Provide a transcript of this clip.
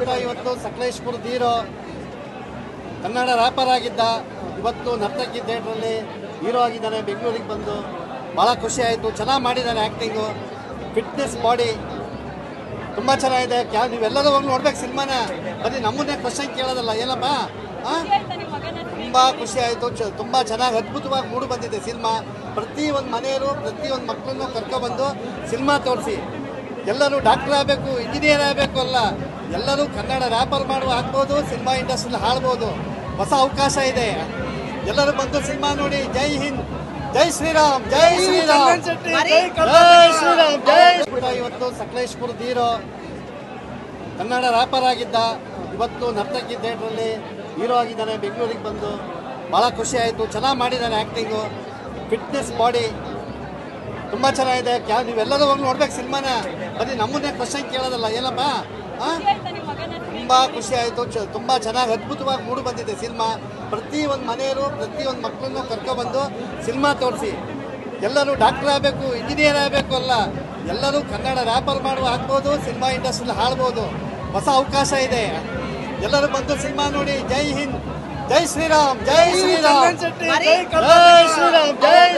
ಪುಟ ಇವತ್ತು Sakleshpur hero Kannada wrapper ಆಗಿದ್ದ, ಇವತ್ತು ನರ್ತಕಿ ಥಿಯೇಟ್ರಲ್ಲಿ ಹೀರೋ ಆಗಿದ್ದಾನೆ, ಬೆಂಗಳೂರಿಗೆ ಬಂದು ಭಾಳ ಖುಷಿ ಆಯಿತು. ಚೆನ್ನಾಗಿ ಮಾಡಿದ್ದಾನೆ ಆ್ಯಕ್ಟಿಂಗು ಫಿಟ್ನೆಸ್ ಬಾಡಿ ತುಂಬ ಚೆನ್ನಾಗಿದೆ. ಕ್ಯಾ ನೀವೆಲ್ಲರೂ ಹೋಗಿ ನೋಡ್ಬೇಕು ಸಿನಿಮಾನ. ಬರೀ ನಮ್ಮನ್ನೇ ಕ್ವಶನ್ ಕೇಳೋದಲ್ಲ. ಏನಪ್ಪ? ತುಂಬ ಖುಷಿ ಆಯಿತು. ಚ ತುಂಬ ಚೆನ್ನಾಗಿ ಅದ್ಭುತವಾಗಿ ಮೂಡು ಬಂದಿದೆ ಸಿನಿಮಾ. ಪ್ರತಿಯೊಂದು ಮನೆಯವರು ಪ್ರತಿಯೊಂದು ಮಕ್ಕಳನ್ನು ಕರ್ಕೊಬಂದು ಸಿನಿಮಾ ತೋರಿಸಿ. ಎಲ್ಲರೂ ಡಾಕ್ಟರ್ ಆಗಬೇಕು ಇಂಜಿನಿಯರ್ ಆಗಬೇಕು ಅಲ್ಲ. ಎಲ್ಲರೂ ಕನ್ನಡ ರ್ಯಾಪರ್ ಮಾಡುವ ಹಾಕ್ಬೋದು ಸಿನಿಮಾ ಇಂಡಸ್ಟ್ರಿಲಿ ಹಾಡ್ಬೋದು ಹೊಸ ಅವಕಾಶ ಇದೆ. ಎಲ್ಲರೂ ಬಂದು ಸಿನಿಮಾ ನೋಡಿ ಜೈ ಹಿಂದ್ ಜೈ ಶ್ರೀರಾಮ್ ಜೈ ಶ್ರೀರಾಮ್. ಜೈ ಇವತ್ತು ಸಕಲೇಶ್ಪುರ ಹೀರೋ ಕನ್ನಡ ರ್ಯಾಪರ್ ಆಗಿದ್ದ ಇವತ್ತು ನರ್ತಕಿ ಥಿಯೇಟ್ರಲ್ಲಿ ಹೀರೋ ಆಗಿದ್ದಾನೆ ಬೆಂಗಳೂರಿಗೆ ಬಂದು. ಭಾಳ ಖುಷಿ ಆಯಿತು. ಚೆನ್ನಾಗಿ ಮಾಡಿದ್ದಾನೆ ಆ್ಯಕ್ಟಿಂಗು ಫಿಟ್ನೆಸ್ ಬಾಡಿ ತುಂಬ ಚೆನ್ನಾಗಿದೆ. ಕ್ಯಾ ನೀವೆಲ್ಲರೂ ಹೋಗಿ ನೋಡ್ಬೇಕು ಸಿನಿಮಾನ. ಬರೀ ನಮ್ಮನ್ನೇ ಕ್ವಶನ್ ಕೇಳೋದಲ್ಲ. ಏನಪ್ಪ? ತುಂಬ ಖುಷಿ ಆಯಿತು. ಚ ತುಂಬ ಚೆನ್ನಾಗಿ ಅದ್ಭುತವಾಗಿ ಮೂಡು ಬಂದಿದೆ ಸಿನಿಮಾ. ಪ್ರತಿ ಒಂದು ಮನೆಯವರು ಪ್ರತಿ ಒಂದು ಮಕ್ಕಳನ್ನು ಕರ್ಕೊಬಂದು ಸಿನಿಮಾ ತೋರಿಸಿ. ಎಲ್ಲರೂ ಡಾಕ್ಟರ್ ಆಗಬೇಕು ಇಂಜಿನಿಯರ್ ಆಗಬೇಕು ಅಲ್ಲ. ಎಲ್ಲರೂ ಕನ್ನಡ ರ್ಯಾಪರ್ ಮಾಡುವ ಹಾಕ್ಬೋದು ಸಿನಿಮಾ ಇಂಡಸ್ಟ್ರಿಲಿ ಹಾಡ್ಬೋದು ಹೊಸ ಅವಕಾಶ ಇದೆ. ಎಲ್ಲರೂ ಬಂದು ಸಿನಿಮಾ ನೋಡಿ ಜೈ ಹಿಂದ್. ಜೈ ಶ್ರೀರಾಮ್ ಜೈ ಶ್ರೀರಾಮ್. ಜೈ ಶ್ರೀರಾಮ್ ಜೈ